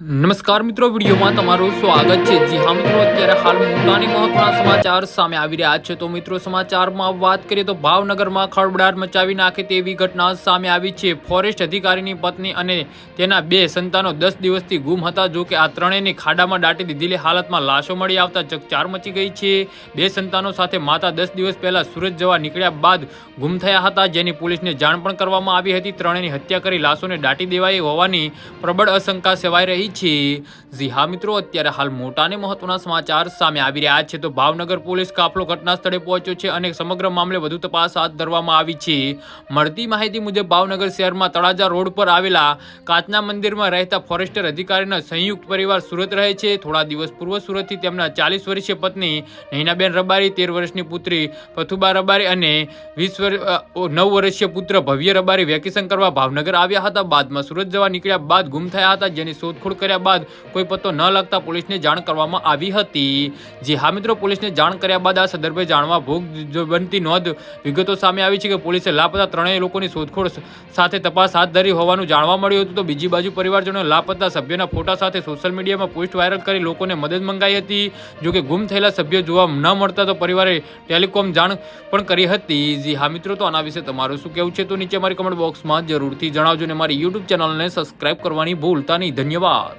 નમસ્કાર મિત્રો, વિડીયોમાં તમારું સ્વાગત છે. જી હા મિત્રો, અત્યારે હાલ મોટાની મહત્વના સમાચાર સામે આવી રહ્યા છે. તો મિત્રો, સમાચારમાં વાત કરીએ તો ભાવનગરમાં ખળબડાટ મચાવી નાખે તેવી ઘટના સામે આવી છે. ફોરેસ્ટ અધિકારીની પત્ની અને તેના બે સંતાનો દસ દિવસથી ગુમ હતા. જો કે આ ત્રણેયને ખાડામાં દાટી દીધેલી હાલતમાં લાશો મળી આવતા ચકચાર મચી ગઈ છે. બે સંતાનો સાથે માતા દસ દિવસ પહેલા સુરત જવા નીકળ્યા બાદ ગુમ થયા હતા, જેની પોલીસને જાણ પણ કરવામાં આવી હતી. ત્રણેયની હત્યા કરી લાશોને દાટી દેવાઈ હોવાની પ્રબળ અશંકા સેવાઈ રહી છે. જી હા મિત્રો, અત્યારે હાલ મોટા અને મહત્વના સમાચાર સામે આવી રહ્યા છે. તો ભાવનગર પોલીસ કાફલો ઘટના સ્થળે પહોંચ્યો છે અને સમગ્ર મામલે વધુ તપાસ હાથ ધરવામાં આવી છે. મળતી માહિતી મુજબ ભાવનગર શહેરમાં તળાજા રોડ પર આવેલા કાચના મંદિરમાં રહેતા ફોરેસ્ટર અધિકારીના સંયુક્ત પરિવાર સુરત રહે છે. થોડા દિવસ પૂર્વ સુરતથી તેમના ચાલીસ વર્ષીય પત્ની નૈનાબેન રબારી, તેર વર્ષની પુત્રી પથુબા રબારી અને વીસ નવ વર્ષીય પુત્ર ભવ્ય રબારી વેકેશન કરવા ભાવનગર આવ્યા હતા. બાદમાં સુરત જવા નીકળ્યા બાદ ગુમ થયા હતા, જેની શોધખોળ કર્યા બાદ કોઈ પત્તો ન લાગતા પોલીસને જાણ કરવામાં આવી હતી. જે હા મિત્રો, પોલીસને જાણ કર્યા બાદ આ સંદર્ભે જાણવા ભોગ બનતી નોંધ વિગતો સામે આવી છે કે પોલીસે લાપતા ત્રણેય લોકોની શોધખોળ સાથે તપાસ હાથ ધરી હોવાનું જાણવા મળ્યું હતું. તો બીજી બાજુ પરિવારજનોએ લાપતા સભ્યના ફોટા સાથે સોશિયલ મીડિયામાં પોસ્ટ વાયરલ કરી લોકોને મદદ મંગાઈ હતી. જો કે ગુમ થયેલા સભ્યો જોવા ન મળતા તો પરિવારે ટેલિકોમ જાણ પણ કરી હતી. જી હા મિત્રો, તો આના વિશે તમારું શું કહેવું છે? તો નીચે મારી કમેન્ટ બોક્સમાં જરૂરથી જણાવજો ને મારી યુટ્યુબ ચેનલને સબસ્ક્રાઇબ કરવાની ભૂલતા નહીં. ધન્યવાદ.